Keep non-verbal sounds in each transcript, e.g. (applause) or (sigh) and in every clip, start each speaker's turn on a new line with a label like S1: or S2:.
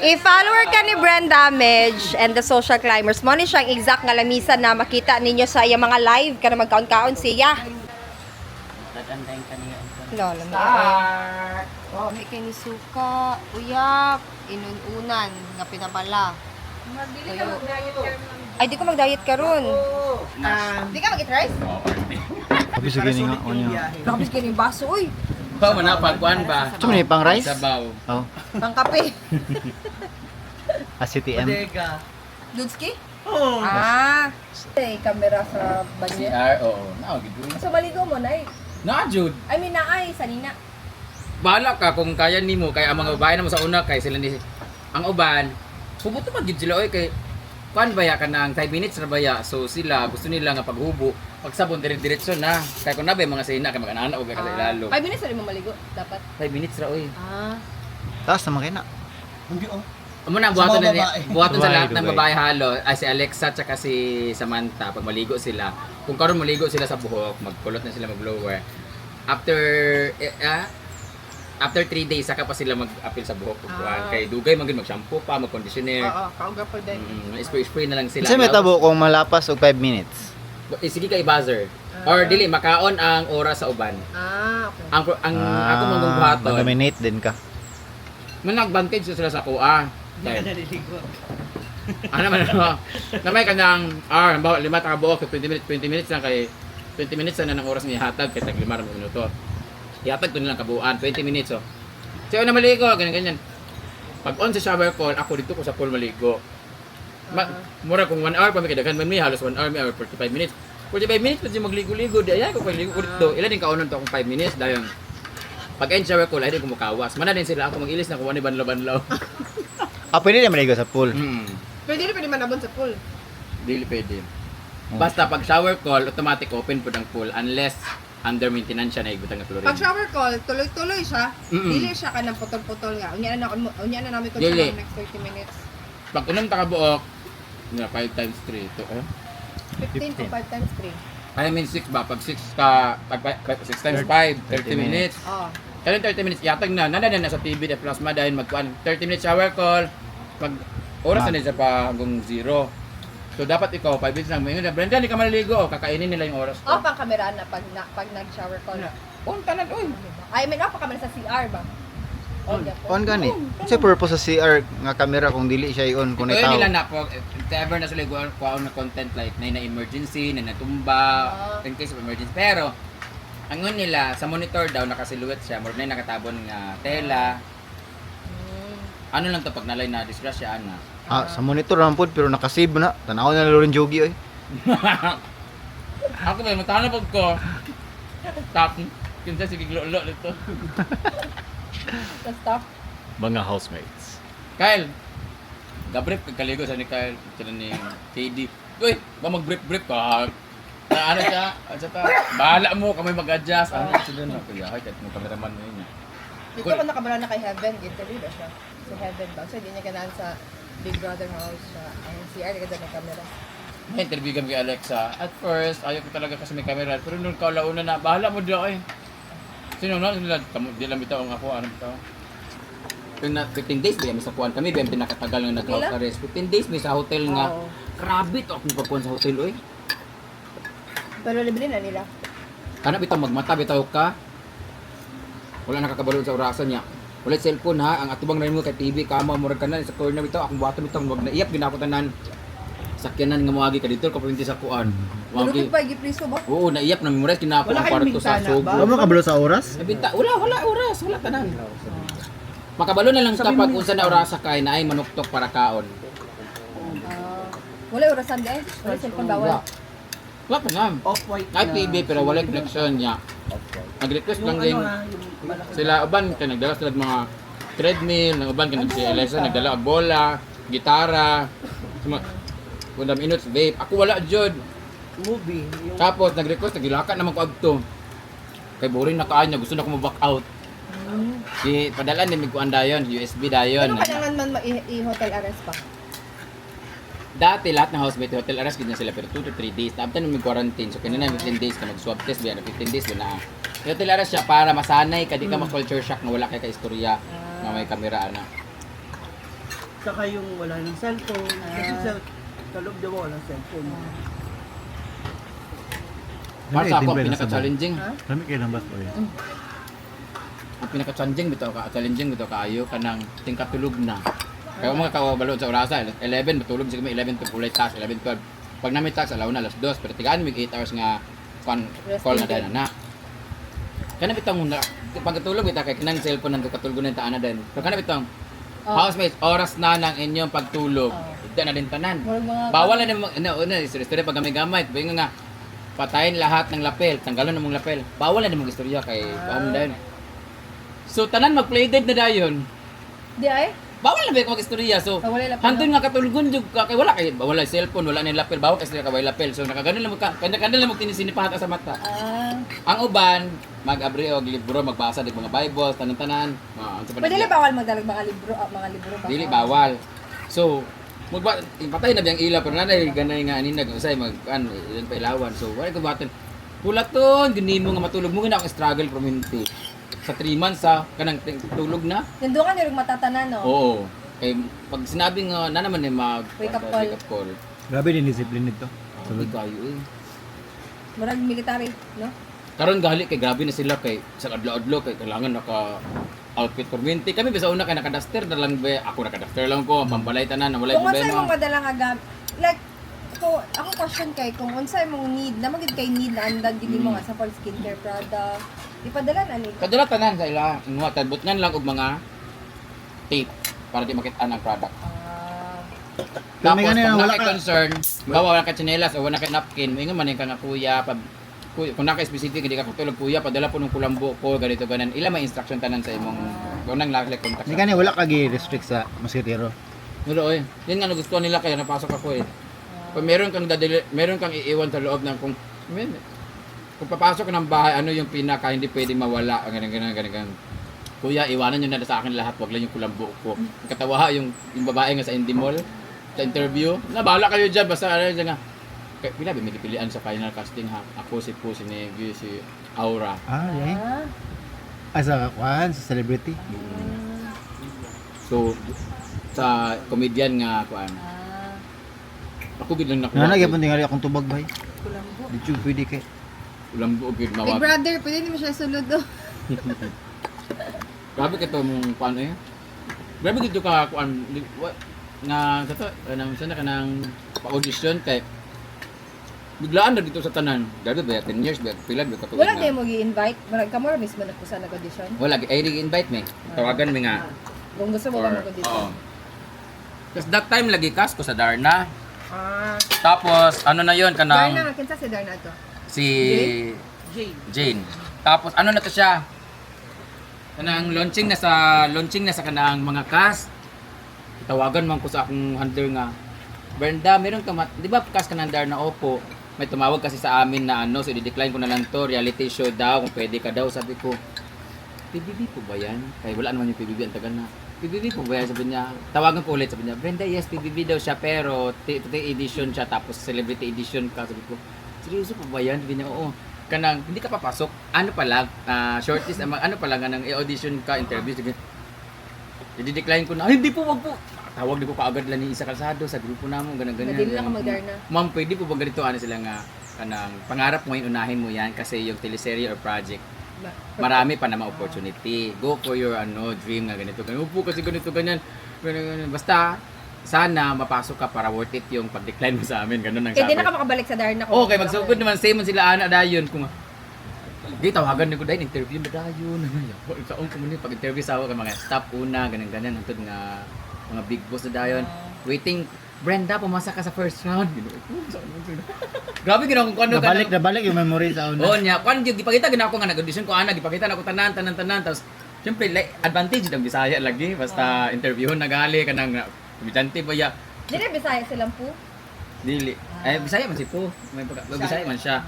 S1: I-follower ka ni Brand Damage and the Social Climbers. Mo ni siyang exact nga lamisan na makita ninyo sa iyang mga live ka na magkaon-kaon siya.
S2: Tatandayin ka niya.
S1: Lolo mo. Start! Oh, may kay ni suka, uyak, inununan, nga pinabala. Tuyo. Ay, di ko mag-diet ka ron. Di ka mag-eat rice?
S3: Sabi sa gini nga o niya.
S1: Grabe ka yung baso, uy.
S2: Ba mo na pagkuan ba?
S3: Ito man pang rice?
S2: Sabaw.
S3: Oh,
S1: Pang kape.
S3: ACTM.
S1: Dudski? Oo. Ah. Ay, kamera sa banyo.
S2: CR, oo. Naagid ko.
S1: So, maligo mo, nay.
S2: Na, Jud.
S1: I mean, naay, sanina.
S2: Bahala ka kung kaya nimo kay ang mga babae naman sa una kay sila ni ang uban. Hubo to magid sila oy kay kuan baya ka nang 5 minutes ra baya. So sila gusto nila nga paghubo, pagsabon dire-diretso na. Kay kung nabay mga sina kay mag-anak og kay
S1: Ah.
S2: ilalo.
S1: 5 minutes na rin mo maligo, dapat.
S2: 5 minutes ra oy.
S1: Ah.
S3: Taas naman kayo na.
S2: Amo na buhaton na buhaton sa lahat ng
S3: babae.
S2: halo ay si Alexa tsaka si Samantha pag maligo sila. Kung karon maligo sila sa buhok, magkulot na sila mag-blower. After eh, ah, after 3 days saka pa sila mag-appeal sa buhok ug kuan.
S1: Ah.
S2: Kay dugay man gid mag-shampoo pa, mag-conditioner.
S1: Oo, kauga pa din.
S2: Mm, spray spray na lang sila.
S3: Kasi may tabo kung malapas og 5 minutes.
S2: Eh, sige kay buzzer. Or dili makaon ang oras sa uban.
S1: Ah, okay.
S2: Ang ang ako mong buhaton.
S3: Mag-dominate din ka.
S2: Man advantage sila sa kuha. Dahil-
S4: naliligo. (laughs)
S2: ano man ano, na may kanyang, ah, halimbawa, lima ta buok, 20 minutes, 20 minutes na kay, 20 minutes na ng oras niya hatag, kay tag lima ra minuto. Ihatag ko nilang kabuuan, 20 minutes, oh. Siya na maligo, ganyan, ganyan. Pag on sa shower call, ako dito ko sa pool maligo. Ma, mura kung 1 hour pa may kadagan man may halos 1 hour may hour 45 minutes. 45 minutes pwede magligo-ligo di ay ko pagligo ulit do. Ila din kaunon to akong 5 minutes dayon. Pag end shower call ay di ko mukawas. Mana din sila ako magilis na kuha ni banlaw-banlaw. (laughs)
S3: Ah, pwede na maligo sa pool.
S2: mm.
S1: Pwede rin pwede manabon sa pool.
S2: Dili pwede. Basta pag shower call, automatic open po ang pool unless under maintenance siya na igutang na chlorine.
S1: Pag shower call, tuloy-tuloy siya.
S2: Mm-mm.
S1: Dili siya ka ng putol-putol nga. Unya na unya na namin ko
S2: Dili.
S1: sa next 30 minutes.
S2: Pag unang takabuok, na 5 times 3 to eh.
S1: 15 to 5 times 3.
S2: I mean 6 ba? Pag 6 ka, pag 6 times 5, 30 minutes.
S1: Oh.
S2: Kaya 30 minutes, yatag na, nana na sa TV, the plasma dahil magkuhan, 30 minutes shower call, mag, oras na din sa pa hanggang zero. So dapat ikaw, 5 minutes lang, may Brenda, hindi ka maliligo, kakainin nila yung oras
S1: Oh,
S2: ko.
S1: pang kamera na pag na, pag nag-shower call.
S2: Oh, tanan, oy.
S1: I mean, oh, pang kamera sa CR ba? Oh, po.
S3: On gani. Sa purpose sa CR nga camera kung dili siya i-on kung
S2: Kaya
S3: itaw.
S2: nila na po, if ever na sila kuha na content like na na emergency, na natumba,
S1: Ah.
S2: in case of emergency. Pero, ang yun nila, sa monitor daw, nakasilhouette siya, more na nakatabon nga tela.
S1: Mm.
S2: Ano lang to pag nalay na disgrasya, ana.
S3: Ah, sa monitor naman po pero nakasave na. Tanaw na lalo rin jogi oy. (laughs)
S2: Ako ba, matana pag ko. Tap, kinsa sige glo-lo nito.
S1: Sa stop.
S3: Mga housemates.
S2: Kyle, gabrip kag kaligo sa ni Kyle, sila ni KD. Uy, ba mag-brief-brief ka? Na ano siya? Ano siya ta? Bahala mo, kami mag-adjust. Ano sila na? Kuya, ay, kahit mo cameraman mo yun. eh.
S1: Dito ko nakabala na kay Heaven, interview ba siya? Si Heaven ba? So, hindi niya ganaan sa Big Brother house siya. Ang CR, hindi ka may camera.
S2: May interview kami kay Alexa. At first, ayaw ko talaga kasi may camera. Pero nung kaulauna na, bahala mo daw eh. Sino na? Sino Kamu, di lang bitaw ang ako. Ano bitaw? Yung na, 15 days, bigyan sa kuwan kami. Bigyan pinakatagal ng nag-house arrest. 15 days, may sa hotel nga.
S1: Oo.
S2: Grabe to akong papuan sa hotel, oy.
S1: Pero libre na nila.
S2: Kana bitaw magmata bitaw ka. Wala nakakabalo sa orasan niya. Wala cellphone ha, ang atubang na mo kay TV kama murag ka na sa corner bitaw akong buhaton bitaw wag na iyap ginako tanan. Sakyanan nga moagi ka dito kapinti sa kuan. Wagi.
S1: pa, gipriso ba?
S2: Oo, naiyap na memorize kinako ang kwarto sa sugo.
S3: mo kabalo sa oras?
S2: Sa binta, wala wala oras, wala tanan. Makabalo na lang ta pag unsa na orasa kay na ay manuktok para kaon.
S1: Ah, wala orasan din. Wala cellphone bawal.
S2: Wala pa nga.
S4: Off-white
S2: Ay TV pero wala connection niya. Nag-request lang din. Sila uban kay nagdala sila mga treadmill, ng uban kay si Elisa nagdala og bola, gitara, suma Kunda minutes vape. Ako wala jud.
S4: movie. Yung
S2: Tapos nag-request nagilaka naman ko adto. Kay boring na kaayo gusto na ko mo back out. Si padala ni mig kuan dayon, USB dayon.
S1: Pero kailangan man ma- i- i-hotel arrest pa.
S2: Dati lahat ng housemate hotel arrest gid na sila pero 2 to 3 days. Tapos nung may quarantine, so kinina 15 days ka mag-swab test biya na 15 days wala. Yung hotel arrest siya para masanay ka di ka ma-culture shock na wala kay ka istorya nga may kamera ana.
S4: Saka yung wala ng cellphone. Kasi
S1: Ah.
S4: sa, sa loob daw walang cellphone.
S2: Para
S3: Ano
S2: sa ako,
S3: ng
S2: pinaka-challenging.
S1: Ha?
S3: Kami kayo lang ba ko eh.
S2: Ang pinaka-challenging bitaw ka, challenging bitaw kaayo kanang tingkatulog na. Kaya mga kawabalo sa orasa, 11 matulog siguro may 11 to ulay task, 11 12. Pag namin task alaw na alas 2, pero tigaan mig 8 hours nga kon call na dahil na. Kana bitong na pagkatulog bitaw kay kinang cellphone nang katulog na taan na din. Pero kana bitong
S1: Oh.
S2: housemates, oras na ng inyong pagtulog.
S1: Oh.
S2: Ida na din tanan.
S1: Murag mga
S2: Bawal na mo na istorya pag gamay-gamay, bayo nga patayin lahat ng lapel, tanggalon na mong lapel. Bawal na din mong istorya kay um, dahil. So tanan mag-play dead na dayon.
S1: Di ay?
S2: Bawal na ba yung mag-istorya. So
S1: Ah,
S2: hantun nga katulgon jud ka kay wala kay wala cellphone, wala yung lapel, bawal kasi ka lapel. So nakaganon lang mo ka, kanya-kanya lang mo tinisinipahat sa mata.
S1: Ah.
S2: Ang uban mag-abri og libro, magbasa dig mga Bible, tanan-tanan. Pa
S1: Pwede lang bawal magdalag mga libro, ah, mga libro ba?
S2: Dili bawal. So, magba patay na biyang ilaw pero nanay ganay nga ani nag usay mag an ilan pa ilawan. So, wala ko baton. Pulaton, gini mo nga matulog mo nga akong struggle from hindi. Sa 3 months sa kanang ting- tulog na.
S1: Nandukan yung matatanan, no?
S2: Oo. Kay pag sinabing nga na naman eh mag
S1: Wake up call.
S2: Wake up call.
S3: Grabe din discipline nito.
S2: Hindi kayo eh.
S1: Murag military, no?
S2: Karon gali kay grabe na sila kay sa adlaw-adlaw kay kailangan naka outfit permanente. Kami bisa una kay naka-duster na lang ba ako naka-duster lang ko, pambalay tanan, wala
S1: Kung unsay
S2: problema.
S1: mong madalang agam, like, ko, ako question kay, kung unsay mong need, na magid kay need na andan gini mo
S2: Mm.
S1: nga sa for skincare product, ipadala na ni.
S2: Kadala tanan sa ila, inuwa tabot ngan lang og mga tape para di makita ang product.
S1: Ah,
S2: Tapos kung
S3: wala ka-
S2: concern, bawa wala ka tsinelas o wala ka napkin, ingon man ka nga kuya, pag kuya, kung naka specific hindi ka katulog kuya, padala po ng kulambo ko ganito ganan. Ila may instruction tanan sa imong kung nang laklik contact.
S3: Hindi kani wala ka gi-restrict sa moskitero.
S2: Pero oy, yun nga nagustuhan nila kaya napasok ako eh. Kung meron kang dadali, meron kang iiwan sa loob ng kung men, kung papasok ng bahay, ano yung pinaka hindi pwedeng mawala, ganun ganun ganun ganun. Kuya, iwanan nyo na sa akin lahat, wag lang yung kulambo ko. Katawa yung, yung babae nga sa Indie Mall, sa interview. Na, bahala kayo dyan, basta ano dyan nga. Kaya, pila, may pilian sa final casting ha. Ako, si Po, si Negi, si Aura.
S3: Ah, yay.
S1: ah,
S3: Ah, sa kuan, sa celebrity.
S2: So, sa comedian nga, kuan,
S1: ah,
S2: ako gid lang nakuha.
S3: Nga nagyapon tingali akong tubag bay.
S1: kulambo.
S3: Di chug pwede kay.
S2: Kulambo, gid
S1: Big
S2: mawag.
S1: brother, pwede naman siya sunod do. (laughs)
S2: Grabe ka mong kuan eh. Grabe gito ka kuan wa- nga kato kanang sana kanang pa-audition kay biglaan na dito sa tanan. Grabe ba 10 years ba pila ba ka
S1: Wala kayo mo gi-invite, marag kamo ra mismo nagpusa nag-audition.
S2: Wala ay invite me. Tawagan mi nga.
S1: Kung gusto mo ba
S2: Or-
S1: mag-audition.
S2: Oo. Tapos that time lagi kas ko sa Darna.
S1: Ah,
S2: Tapos ano na yon kanang
S1: Darna, kinsa si Darna to?
S2: Si
S4: Jane.
S2: Jane. Tapos ano na to siya? Kanang launching na sa launching na sa kanang mga cast. Tawagan man ko sa akong handler nga. Brenda, meron ka mat- 'di ba cast ka ng na opo? May tumawag kasi sa amin na ano, so i-decline ko na lang to, reality show daw, kung pwede ka daw, sabi ko. PBB po ba yan? Kaya wala naman yung PBB, ang tagal na. PBB po ba yan? Sabi niya, tawagan ko ulit, sabi niya, Brenda, yes, PBB daw siya, pero t- t- edition siya, tapos celebrity edition ka. Sabi ko, seryoso po ba yan? Niya, oo. Kanang, hindi ka papasok, ano pa lang, ah, shortlist, ama- ano pa lang, anong i-audition ka, interview, sige. I-decline ko na, "Ay, hindi po, wag po. Tawag di ko kaagad lang ni Isa Calzado sa grupo namin, ganun ganyan.
S1: Madili lang ka mag-Darna.
S2: Ma'am, pwede po ba ganito, ano sila nga, kanang, pangarap mo yung unahin mo yan kasi yung teleserye or project,
S1: Ba-
S2: marami pa naman opportunity. Go for your ano dream nga ganito. Ganito Upo kasi ganito ganyan. Ganyan, ganyan. Basta sana mapasok ka para worth it yung pag-decline mo sa amin. Ganun ang
S1: Kaya di na ka makabalik sa Darna ko.
S2: Okay, magsugod naman same man sila ana dayon kung Di tawagan ni ko dahil interview ba dayon. Sa ko muna pag interview sa ako mga staff una ganun ganyan hantod nga mga big boss na dayon. Waiting Brenda, pumasa ka sa first round. Ko? (laughs) Grabe ginawa ko ano
S3: Nabalik nabalik yung memory sa una.
S2: Oo niya, kung gipakita gina ako nga nag-audition ko ana, gipakita na ako tanan tanan tanan tapos syempre like, advantage ng Bisaya lagi basta interviewon na gali kanang komedyante ba ya
S1: Di na Bisaya silang po.
S2: dili. Ay Bisaya man si Po, may pagka Bisaya man siya.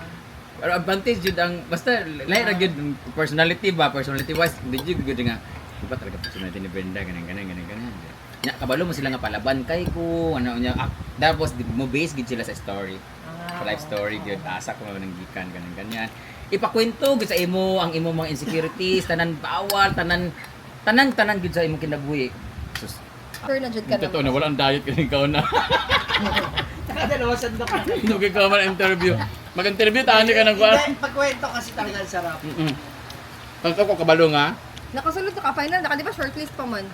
S2: Pero advantage jud ang basta lahi ra gyud ang personality ba, personality wise di jud gyud nga iba talaga personality ni Brenda ganang ganang ganang ganang. Nya kabalo mo sila nga palaban kay ko ano nya ah, tapos mo base gid sila sa story.
S1: Ah,
S2: sa life story gyud asa ko nang gikan ganun ganyan ipakwento gyud sa imo ang imo mga insecurities tanan bawal tanan tanan tanan gyud sa imong kinabuhi
S1: Sure na jud ka na.
S2: Totoo na, wala ang diet kasi ikaw na.
S4: Saka dalawa sandok.
S2: Hindi ka man interview. Mag-interview, tahan ka ng kuwan.
S4: Pagkwento kasi talaga ang sarap.
S2: Mm-mm. Tanto ko kabalo nga.
S1: Nakasulod ka final, naka di ba shortlist pa man.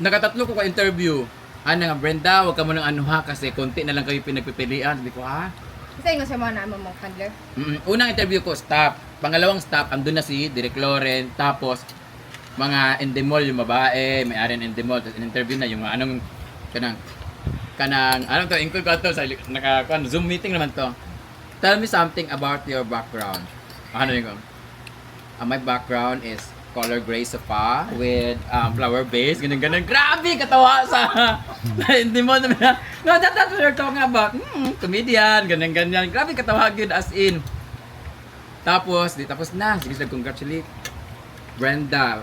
S2: Nakatatlo ko ka interview. Ano nga, Brenda, huwag ka mo nang ano ha kasi konti na lang kayo pinagpipilian. Sabi ko, ha?
S1: Isa yung sa mga naman mong handler.
S2: Mm, unang interview ko, staff. Pangalawang staff, andun na si Direk Loren. Tapos, mga Endemol, yung babae, may ari ng Endemol. Tapos, in-interview na yung anong, kanang, kanang, anong to, include ko to, sa, naka, kan, Zoom meeting naman to. Tell me something about your background. Ano yung, uh, my background is color gray sofa with um, flower base, ganun ganun. Grabe, katawa sa (laughs) hindi mo naman na, no, that, that's what you're talking about. Hmm, comedian, ganun ganyan. Grabe, katawa yun as in. Tapos, di tapos na. Sige congratulate. Brenda,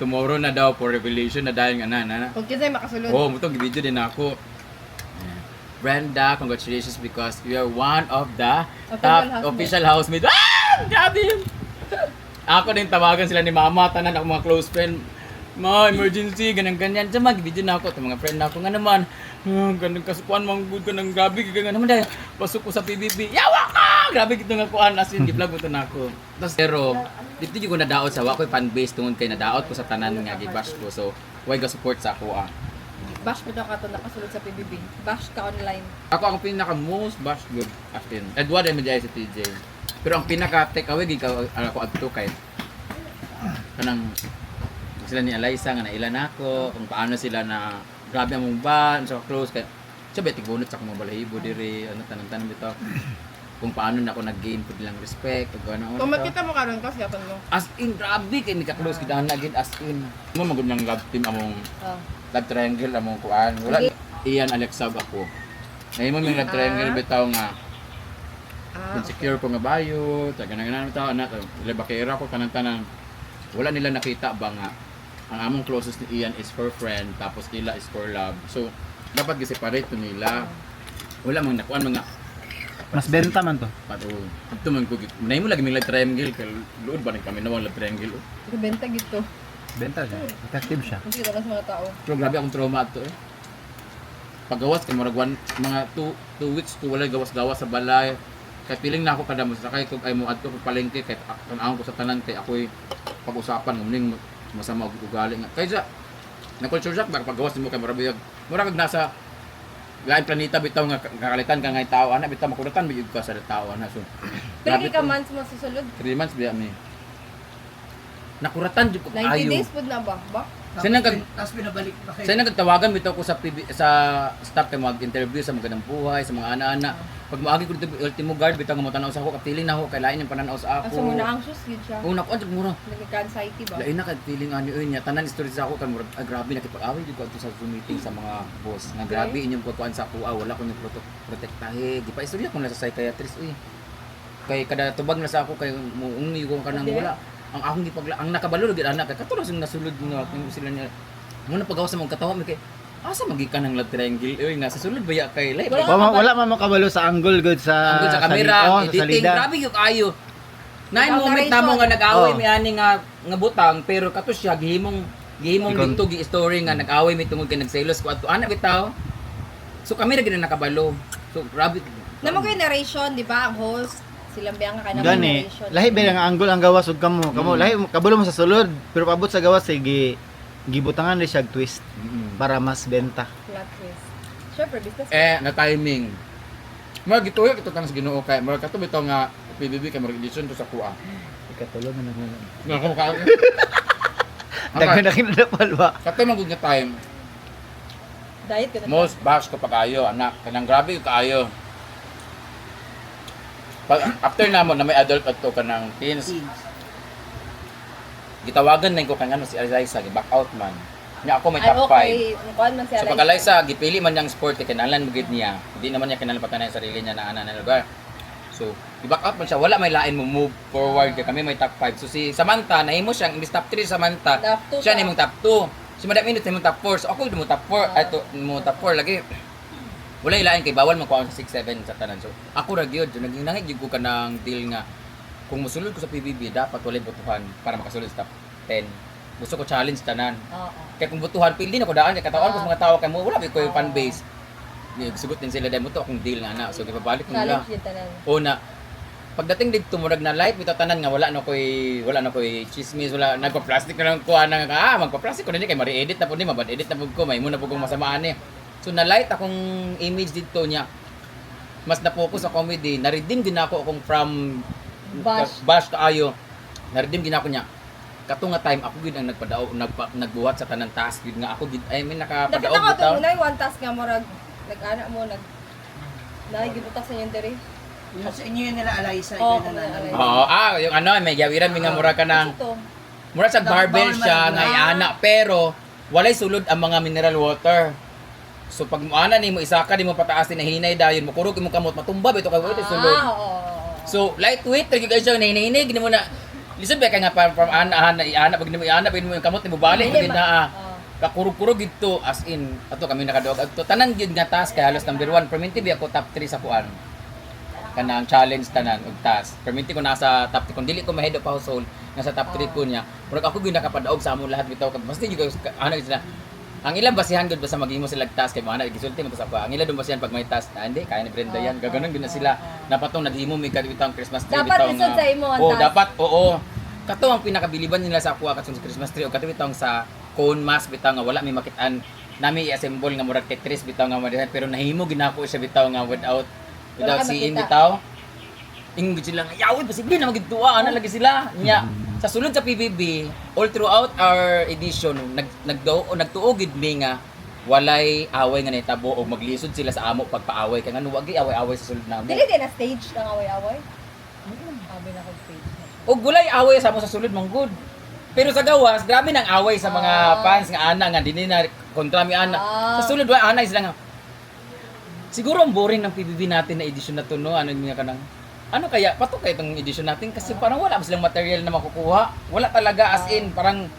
S2: tomorrow na daw for revelation na dahil nga na, na.
S1: Kung kinsa makasulod.
S2: Oh, mutong video din ako. Brenda, congratulations because you are one of the
S1: Official
S2: top
S1: housemate.
S2: official housemate. Ah! Grabe! (laughs) Ako din tawagan sila ni mama, tanan ako mga close friend. Ma, emergency, ganyan ganyan. Diyan mag-video na ako. Ito mga friend na ako nga naman. Ah, ganun kasukuan, mga good ka ng grabe. Ganyan naman dahil. Pasok ko sa PBB. Yawa ka! Grabe kito nga kuan. As in, gi-vlog mo na ako. Tapos, pero, dito yung ko nadaot sa wako fan base tungod kay nadaot ko sa tanan nga gibash ko. So, why ga support sa ako ah.
S1: Bash mo daw ka to nakasulod sa PBB. Bash ka online.
S2: Ako ang pinaka most bash good as in. Edward ay medya sa TJ. Pero ang pinaka take away gid ka ano ko adto kay kanang sila ni Eliza nga nailan ako kung paano sila na grabe ang ba so close kay sabi tigbunot sa akong mga balahibo diri ano tanan tanan bitaw kung paano na ako nag-gain pud lang respect ug ano
S1: Kung
S2: ano
S1: makita mo karon ka siya mo.
S2: as in grabe kay ni ka close kita na gid as in mo magud nang love team among
S1: Oh.
S2: love triangle among kuan wala iyan Alexab ako Ngayon mo may love triangle bitaw nga
S1: Ah,
S2: insecure ko nga bayo, taga na ganang tao na, ila bakera ko kanang tanan. Wala nila nakita ba nga ang among closest ni Ian is for friend, tapos nila is for love. So, dapat gi-separate to nila. Wala mang nakuan mga
S3: Mas benta man to.
S2: pato. Ito man ko git. Nay mo lagi love triangle kay luod ba kami nawang love triangle. oh.
S1: Benta gito.
S3: Benta siya. Effective siya.
S1: Kung kita lang sa mga tao.
S2: So grabe akong trauma ato eh. Paggawas kay murag one, mga 2 2 weeks ko wala gawas-gawas sa balay. Kay piling na ako kada mo sakay ko ay mo adto palengke kay tanawon ko sa tanan kay ako'y pag-usapan ng muning masama og ugali nga. Kay sa na culture shock baka paggawas mo kay murag biyag. Murag nasa lain planeta bitaw nga kakalitan ka nga tao ana bitaw makuratan biyug ka sa tao ana so. Grabe
S1: ka months mo susulod.
S2: 3 months biya mi. Nakuratan jud ko
S1: 90
S2: ayo.
S1: days pud na ba? Ba?
S4: Tapos,
S2: Sino nag-
S4: tapos pinabalik pa kayo.
S2: Sa nagtawagan bitaw ko sa PB, sa staff kay mag-interview sa magandang buhay, sa mga ana-ana. Pag maagi ko dito ultimo guard bitaw nga matanaw sa ako kapiling na ako kay lain yung pananaw sa
S1: Asa
S2: ako.
S1: mo na anxious yun siya.
S2: Una ko adto mura.
S1: Nagka-anxiety ba?
S2: Lain na kay feeling ani uy niya tanan story sa ako kan mura ah, grabe nakipag-away ko adto sa Zoom meeting sa mga boss. Nga grabe inyong kuan sa ako ah, wala ko yung protek protektahe. Di pa istorya ko na sa psychiatrist uy. Kay kada tubag na sa ako kay muungi ko kanang
S1: Ade?
S2: wala. Ang akong gipagla ang nakabalo gid anak kay katulad sing nasulod nga kung sila niya. Muna pagawas sa mga katawa mi kay asa magikan ng love triangle uy nga sa sulod baya kay lay.
S1: Wala.
S3: Wala, wala man makabalo sa angle good sa
S2: Ang sa camera,
S3: Oh, sa
S2: editing,
S3: salida.
S2: grabe yung kayo. Nine
S1: Without
S2: moment na mo nga nag-away
S3: Oh.
S2: mi ani nga nga butang pero kato siya gihimong gihimong
S3: Ikon-
S2: dito gi story nga nag-away mi tungod kay nagselos ko ato ana bitaw. So kami ra gid na nakabalo. So grabe.
S1: Ko yung narration, di ba? Ang host, silang biya nga kayo
S3: Gani, lahi ba nga angle ang gawas ug kamo. Kamo
S2: Mm.
S3: lahi kabalo mo sa sulod, pero paabot sa gawas sige gibutangan rin siya twist
S2: Mm.
S3: para mas benta.
S1: Plot twist. Siyempre, business.
S2: Eh na timing. Mga gituyo kito tanang sa Ginoo kay mga kato bitaw nga PBB kay mga edition to sa kuha.
S3: Ikatulog na nako.
S2: Nga ko ka.
S3: Daghan na kinadapal ba?
S2: Kato man gud nga time.
S1: Diet ka na.
S2: Most bash ko pag-ayo, anak. Kanang grabe yung kaayo. Pag, after na mo na may adult at to ka ng teens, gitawagan na ko kang ano si Eliza, back out man. Niya ako may
S1: Ay,
S2: top 5.
S1: okay. Man siya.
S2: So pag Eliza, gipili man niyang sport, kay kanalan mo gid niya. Hindi naman niya kinalapatan na yung sarili niya na ana na lugar. So, i-back out man siya. Wala may lain mo move forward kay kami may top 5. So si Samantha, nahimo siyang imbis top 3 Samantha.
S1: Top
S2: Siya nimong top 2. Si Madam Init nimong top 4. So ako mo top 4.
S1: Ah.
S2: Ay to mo top 4 lagi. Wala ilain kay bawal ko sa 6 7 sa tanan. So ako ra gyud so, naging nangit gyud ko kanang deal nga kung musulod ko sa PBB dapat walay botohan para makasulod sa top 10. gusto ko challenge tanan.
S1: Oo.
S2: Kaya kung butuhan pili na ko daan kay katawan ko sa mga tao kay mo wala bi ko yung fan base. Sugot din sila dahil mo to akong deal nga na. So gipabalik ko nila.
S1: Challenge yun tanan.
S2: Una, pagdating dito murag na light bitaw tanan nga wala na koy wala na koy chismis wala nagpa-plastic na lang ko ana nga ah magpa-plastic ko na ni kay mari-edit na po ni mabad edit na pud ko may muna pud kong masamaan ni. So na light akong image dito niya. Mas na-focus sa comedy. Na-redeem din ako akong from
S1: Bash.
S2: bash kaayo. Na-redeem din ako niya. Kato nga time ako gid ang nagpadao nagpa, nagbuhat sa tanan task gid nga ako gid I mean
S1: Dapat
S2: nakapadaog
S1: ako
S2: bitaw.
S1: ito, unay one task nga mo rag nag-ana mo nag Nagibutak sa inyo diri.
S4: Yung sa inyo yun nila Alaysa, ikaw na.
S1: Alaysa.
S2: Oo, ah, yung ano, may gawiran mi nga mura ka ng. Mura sa barbell siya nga iana pero walay sulod ang mga mineral water. So pag muana ni mo isa ka di mo pataasin na hinay dayon mo kurog mo kamot matumba bito kay sulod.
S1: Ah, oo.
S2: So lightweight lagi kayo siya hinay gini mo na Listen ba kay nga from, from ana ana iana pag mo iana pag mo yung kamot ni mo balik pag na ah. Kakurog-kurog gito as in ato kami nakadog adto tanan gyud nga task kay halos number 1 perminti bi ako top 3 sa kuan kanang challenge tanan og task perminti ko nasa top 3 kung dili ko ma-head of household nasa top 3 ko niya murag ako gyud nakapadaog sa among lahat bitaw kag basta gyud ano gyud ang ilang basihan gud basta maghimo sila og task kay mga gisulti sa ako ang ilang dun basihan pag may task na hindi kaya ni Brenda yan. Gaganon gyud na sila. napatong naghimo mi bitang Christmas tree
S1: Dapat
S2: bitaw
S1: lisod sa imo ang
S2: oh
S1: task.
S2: dapat oo. Kato ang pinakabiliban nila sa ako katong Christmas tree. O kato bitong sa cone mask bitaw nga wala may makitaan. Nami i-assemble nga murag Tetris bitaw nga madihan pero nahimo ginako siya bitaw nga without without
S1: Wala ka
S2: seeing
S1: makita.
S2: bitaw. Ingrid sila nga yawi posible na magituwa ana lagi sila? Nya sa sulod sa PBB all throughout our edition nag nagdo o nagtuo gid mi nga walay away nga nahitabo o maglisod sila sa amo pagpaaway kay ngano wagi away-away sa sulod namo
S1: Dili din na stage ng away-away. Sabi na ko stage.
S2: O gulay away sa mo sa sulod mong good. Pero sa gawas, grabe nang away sa mga
S1: Ah.
S2: fans nga ana nga dinhi na kontra mi ana.
S1: Ah.
S2: Sa sulod wa ana sila nga. Siguro ang boring ng PBB natin na edisyon na to no, ano niya kanang ano kaya patok kaya itong edisyon natin kasi parang wala pa silang material na makukuha. Wala talaga as in parang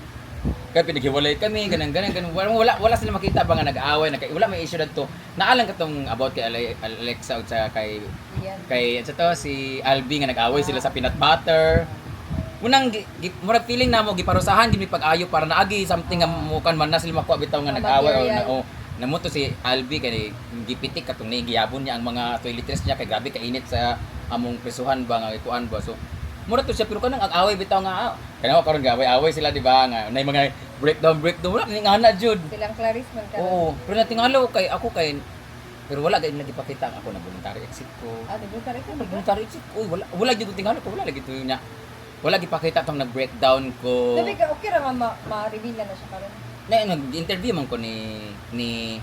S2: kaya pinaghiwalay kami, ganang ganang ganun. Wala, wala, wala sila makita ba nga nag-aaway, nag wala may issue na to. Naalang ka tong about kay Ale- Alexa o sa kay kay sa to si Albi nga nag-away sila sa peanut butter. Unang gi- gi- murag feeling namo giparusahan gid mi pag-ayo para naagi something nga mukan man na sila makuha bitaw nga nag-away o na o namuto si Albi kay gipitik katong ni giyabon niya ang mga toiletries niya kay grabe kainit sa among presuhan ba nga ikuan ba so mura to siya pero kanang ang away bitaw nga ah, kaya karon gaway-away sila di ba nga nay mga breakdown breakdown wala ning ana jud
S1: Silang Clarice man ka.
S2: oo pero natingalo kay ako kay pero wala gayud nagipakita ang ako na voluntary exit ko
S1: Ah, di ba tarik ko?
S2: Voluntary exit. Uy, wala wala ko tingalo ko wala lagi to niya. Wala gipakita tong nag-breakdown ko.
S1: Sabi ka, okay ra ma- ma-reveal na na siya karon.
S2: Na nag-interview man ko ni ni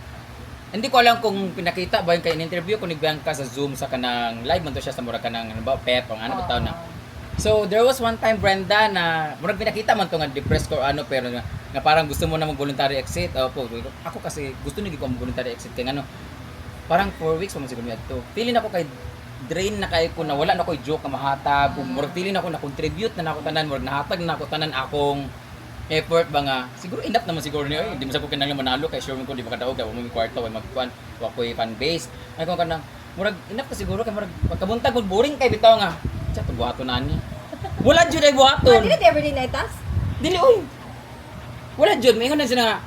S2: hindi ko alam kung pinakita ba yung kay interview ko ni Bianca sa Zoom sa kanang live man to siya sa mura kanang ano ba pep ang ano ba tawag na. So there was one time Brenda na murag pinakita man to nga depressed ko ano pero nga, nga parang gusto mo na mag-voluntary exit. Opo, ako kasi gusto ni ko mag-voluntary exit kay ano parang 4 weeks pa man siguro to. Feeling ako kay drain na kay ko na wala na ko'y joke na mahatag. Kung murag feeling ako na contribute na nako tanan, murag nahatag na ako tanan akong effort ba nga. Siguro enough naman siguro niyo. Eh. Hindi mo sa ko kinahanglan manalo kay sure ko di ba kadaog kay mo kwarto way magkuan wa ko'y fan base. Ay ko kanang murag enough ka siguro kay murag pagkabuntag mo boring kay bitaw nga. Sa to buhaton na niya. (laughs) Wala jud ay
S1: Ah,
S2: buhaton.
S1: dili di everyday na itas?
S2: Dili oy. Wala jud may na sila nga.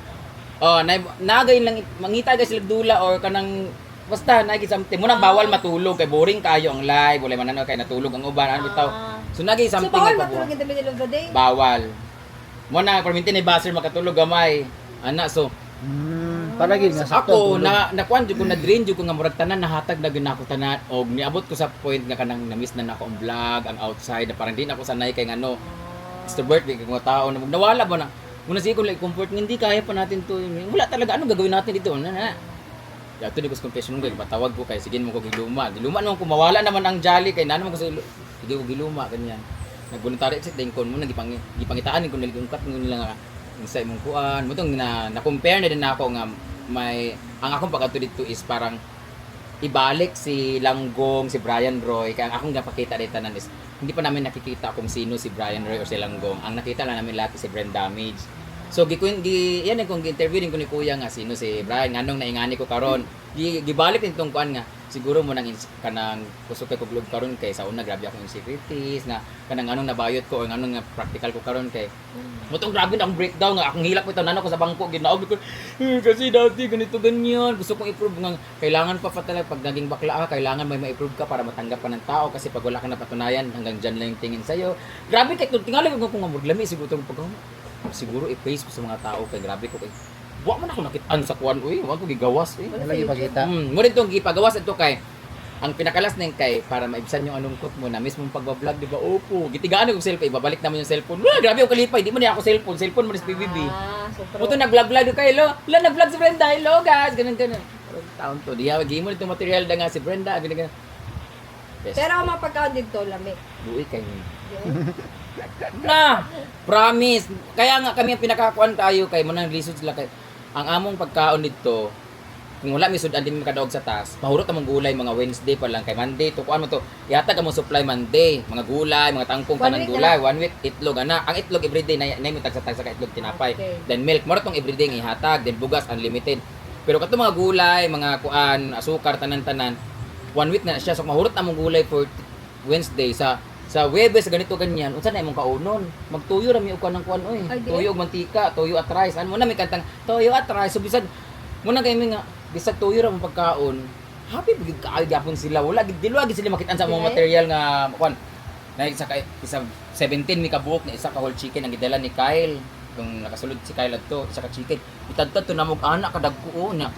S2: Oh, na nagay lang mangita guys dula or kanang basta nagi something mo nang bawal matulog kay boring kayo ang live wala man ano kay natulog ang uban ano bitaw.
S1: Ah.
S2: So nagi
S1: So,
S2: something
S1: bawal
S2: nga
S1: matulog in the middle of the day?
S2: Bawal. Mo na perminti ni baser makatulog gamay. Ana so
S3: Hmm, para gid nga sakto.
S2: ako
S3: tulog.
S2: na nakuan jud ko na drain jud ko nga murag tanan nahatag na gyud ako tanan og niabot ko sa point nga kanang na-miss na nako ang vlog ang outside na parang di na ako sanay kay ngano extrovert di mga tao na nawala ba na muna sige ko like comfort nga, hindi kaya pa natin to wala talaga ano gagawin natin dito na na Dato di ko sa confession ko patawag ko kay sige mo ko giluma giluma naman ko mawala naman ang jolly kay nano man ko sa sige ko giluma ganyan nagvoluntary exit din kon mo nagipang gipangitaan ko nilungkat mo nila nga sa imong kuan mo tong na na compare na din ako nga may ang akong pagkato dito is parang ibalik si Langgong, si Brian Roy, kaya ang akong napakita dito tanan is hindi pa namin nakikita kung sino si Brian Roy or si Langgong. Ang nakita lang namin lahat si Brand Damage. So gi gi yan kung gi-interview din ko ni kuya nga sino si Brian nganong naingani ko karon. Gi gibalik din tong kuan nga siguro mo nang kanang kusog kay kuglog karon kay sa una grabe akong insecurities na kanang anong nabayot ko o anong nga practical ko karon kay Mutong grabe na akong breakdown nga akong hilak ko ito nano ko sa bangko ginaog ko "Eh, kasi dati ganito ganyan gusto kong i-prove nga kailangan pa pa talaga pag naging bakla ka kailangan may ma-improve ka para matanggap ka ng tao kasi pag wala ka napatunayan hanggang dyan lang yung tingin sa'yo. Grabe kay tingali ko kung maglami siguro itong pag siguro i-face ko sa mga tao kay grabe ko kay Wa man ako nakitaan sa kuan uy, wa ko gigawas eh.
S3: Wala ipakita.
S2: Mm, mo rin tong gipagawas ito kay ang pinakalas ning kay para maibsan yung anong cook mo na mismo pagba-vlog di ba? Opo, gitigaan ko cellphone, ibabalik naman yung cellphone. Wala, grabe ako kalipay, di mo niya ako cellphone, cellphone mo sa PBB.
S1: Ah, super.
S2: Puto nag-vlog-vlog kay lo. Wala nag-vlog si Brenda. Hello guys, ganun ganun. Taon to, diya gi mo nito material da nga si Brenda, ganun ganun. Yes.
S1: Pero ang mga pagkaon dito, lamig.
S2: Buwi kay ni. Na, promise. Kaya nga kami ang pinakakuan tayo kay mo nang lisod sila kay ang among pagkaon dito kung wala mi sudan din mi kadaog sa taas mahurot among gulay mga Wednesday pa lang kay Monday. To kuan mo to yata mo supply Monday. Mga gulay mga tangkong
S1: na
S2: gulay one week itlog ana. Ang itlog everyday na na mi tagsa tagsa ka itlog tinapay.
S1: Okay.
S2: then milk mo tong everyday nga ihatag. Then bugas unlimited. Pero kato mga gulay mga kuan asukar tanan-tanan one week na siya. So mahurot among gulay for Wednesday sa sa Webes ganito ganyan unsa na imong kaunon? Magtuyo ra mi og kuan ng kuan oy tuyo og mantika tuyo at rice. Ano na may kantang tuyo at rice. So bisag mo na kay mi nga bisag tuyo ra mong pagkaon happy bigid kaayo gyapon sila. Wala gid dilwa gid sila makitaan sa mga
S1: Okay.
S2: material nga kuan. Na isa ka isa 17 mi ka buok na isa ka whole chicken ang gidala ni Kyle. Kung nakasulod si Kyle adto isa ka chicken. Itadtad to namog anak kadagko na.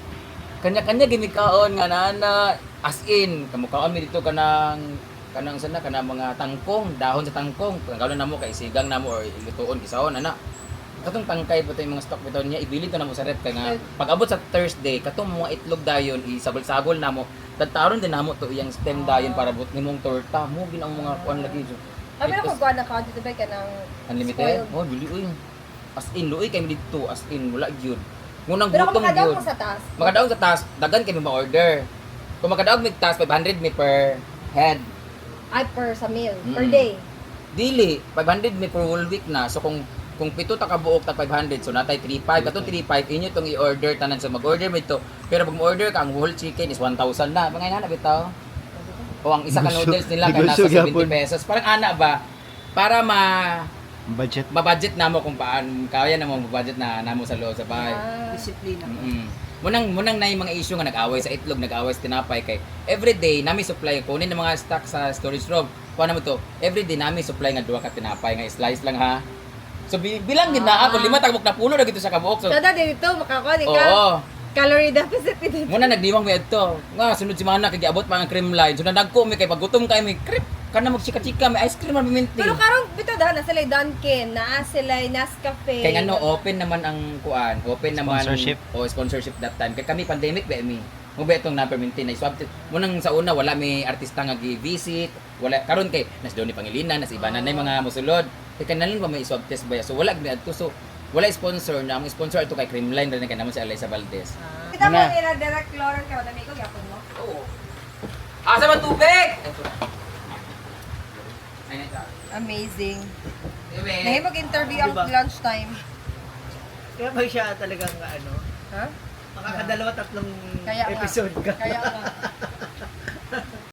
S2: Kanya-kanya gimikaon nga nana as in kamukaon mi dito kanang kanang sana kanang mga tangkong dahon sa tangkong. Kung namo kay sigang namo or ilutuon isaon ana. Katong tangkay pa yung mga stock bitaw niya ibili to namo sa rep kay nga pag abot sa Thursday katong mga itlog dayon isagol-sagol namo tataron din namo to iyang stem dayon para but nimong torta. Mo ginang mga kuan lagi so.
S1: Kami na kuha na ka dito ba ka ng
S2: unlimited? oh dili uy. As in luoy kay dito as in wala gyud ngunang
S1: Pero
S2: gutom gyud
S1: mo sa taas,
S2: Makadaog sa taas, dagan kami ma-order. Kung makadaog mig taas, 500 mi per head.
S1: Ay per sa meal, per
S2: Mm.
S1: day.
S2: Dili, 500 mi per whole week na. So kung kung pito ta ka buok ta 500, so natay 35. Katong 35, inyo tong i-order tanan so mag-order mo ito. Pero pag mo-order ka, ang whole chicken is 1,000 na. Mga na bitaw. O ang isa ka
S3: Negosyo-
S2: noodles nila ka nasa
S3: negosyo
S2: 70
S3: gyapon.
S2: pesos. Parang ana ba? Para ma
S3: Budget.
S2: ma-budget namo kung paano kaya na mo budget na namo sa loob sa bahay.
S1: Ah,
S4: Disiplina.
S2: Mm. Munang munang na yung mga issue nga nag-away sa itlog, nag-away sa tinapay kay everyday nami supply kunin ng mga stock sa storage room. Kuha mo to. Everyday nami supply nga duha ka tinapay nga slice lang ha. So bi- bilang gid na ako lima tagbok na puno na gito sa kabuok. So
S1: Tada dito, makakuha ni ka.
S2: oo.
S1: Calorie deficit dito.
S2: Muna nagdiwang mi adto. Nga sunod si mana kay giabot pa ang cream line. So nagko mi kay pagutom kay mi creep kana magchika-chika may ice cream man minti.
S1: Pero karong bito daw na sila Dunkin, na sila Nescafe.
S2: Kay ano open naman ang kuan, open naman
S3: Sponsorship.
S2: o sponsorship that time. Kay kami pandemic ba mi. Mo ba itong na-perminti na swab test. Munang sa una wala may artista nga gi-visit, wala karon kay nas ni Pangilinan, nas iba na na yung mga musulod. Kay kanalan pa may swab test ba so wala gid adto so wala sponsor na ang sponsor ito kay Creamline rin kay naman si Eliza Valdez.
S1: Kita mo nila direct Lauren ka, madami ko yapon mo.
S2: Oo. Asa man tubig?
S1: Amazing. Nahi mag-interview ang
S4: Diba?
S1: lunchtime.
S4: Kaya ba siya talagang ano,
S1: Ha?
S4: makakadalawa tatlong
S1: Kaya nga.
S4: episode ka.
S1: Kaya nga. (laughs)